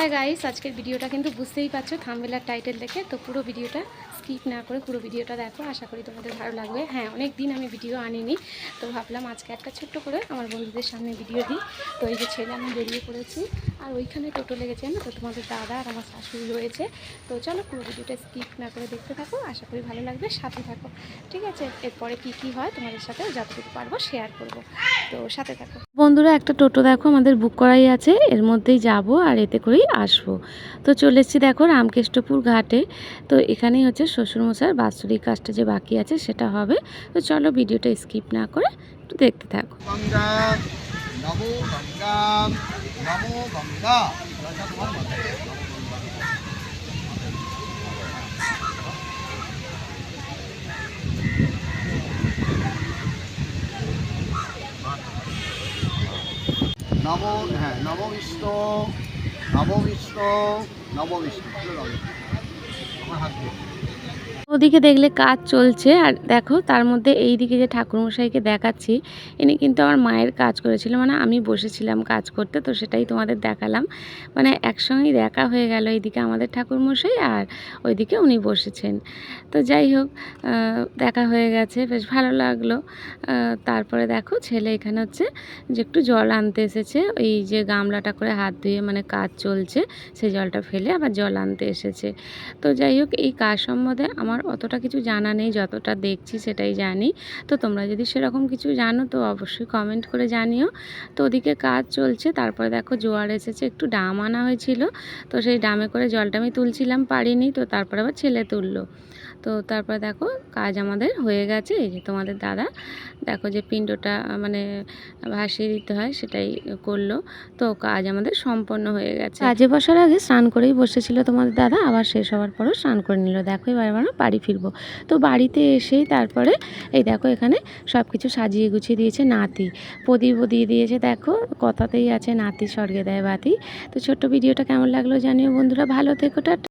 Hi guys আজকের ভিডিওটা কিন্তু বুঝতেই পারছ থামবেলার টাইটেল দেখে। তো পুরো ভিডিওটা স্কিপ না করে পুরো ভিডিওটা দেখো, আশা করি তোমাদের ভালো লাগবে। হ্যাঁ অনেক দিন আমি ভিডিও আনিনি, তো ভাবলাম আজকে একটা ছোট্ট করে আমার বন্ধুদের সামনে ভিডিও দিই। তো এই যে ছেলে আমি বেরিয়ে পড়েছি আর ওইখানে টোটো লেগেছে না তো? তোমাদের দাদা আর আমার শাশুড়ি রয়েছে। তো চলো পুরো ভিডিওটা স্কিপ না করে দেখতে থাকো। আশা করি ভালো লাগবে। সাথে থাকো, ঠিক আছে? এরপরে কি কি হয় তোমাদের সাথে যতটুকু পারব শেয়ার করব। তো সাথে থাকো। বন্ধুরা, একটা টোটো দেখো, আমাদের বুক করাই আছে। এর মধ্যেই যাব আর এতে করেই আসব। তো চলে এসেছি দেখো রামকৃষ্ণপুর ঘাটে। তো এখানেই হচ্ছে শ্বশুরমশার বাৎসরিক কাজটা যে বাকি আছে সেটা হবে। তো চলো ভিডিওটা স্কিপ না করে একটু দেখতে থাকো। नमो गंगा नमो गंगा ऐसा तुम्हारा मत है नमो है नमो विष्णु नमो विष्णु नमो विष्णु चलो हमारे हाथ में ওদিকে দেখলে কাজ চলছে আর দেখো তার মধ্যে এই দিকে যে ঠাকুরমশাইকে দেখাচ্ছি, ইনি কিন্তু আমার মায়ের কাজ করেছিল মানে আমি বসেছিলাম কাজ করতে, তো সেটাই তোমাদের দেখালাম। মানে একসঙ্গেই দেখা হয়ে গেল এইদিকে আমাদের ঠাকুরমশাই আর ওইদিকে উনি বসেছেন। তো যাই হোক দেখা হয়ে গেছে, বেশ ভালো লাগল। তারপরে দেখো ছেলে এখানে হচ্ছে যে একটু জল আনতে এসেছে, এই যে গামলাটা করে হাত ধুয়ে মানে কাজ চলছে, সেই জলটা ফেলে আবার জল আনতে এসেছে। তো যাই হোক, এই কাজ সম্বন্ধে আমার অতটা কিছু জানা নেই, যতটা দেখছি সেটাই জানি। তো তোমরা যদি সেরকম কিছু জানো তো অবশ্যই কমেন্ট করে জানিও। তো ওদিকে কাজ চলছে, তারপরে দেখো জোয়ার এসেছে, একটু ডাম আনা হয়েছিল। তো সেই ডামে করে জলটা আমি তুলছিলাম, পারিনি। তো তারপরে আবার ছেলে তুললো। তো তারপর দেখো কাজ আমাদের হয়ে গেছে, এই যে তোমাদের দাদা দেখো যে পিণ্ডটা মানে ভাসিয়ে দিতে হয় সেটাই করল, তো কাজ আমাদের সম্পন্ন হয়ে গেছে। কাজে বসার আগে স্নান করেই বসেছিল তোমাদের দাদা, আবার শেষ হওয়ার পরও স্নান করে নিল। দেখো এবার আমরা বাড়ি ফিরবো। তো বাড়িতে এসেই তারপরে এই দেখো এখানে সব কিছু সাজিয়ে গুছিয়ে দিয়েছে নাতি। প্রদীপও দিয়ে দিয়েছে দেখো, কথাতেই আছে, নাতি স্বর্গে দেয় বাতি। তো ছোট্ট ভিডিওটা কেমন লাগল জানিও বন্ধুরা, ভালো থেকো, টাটা।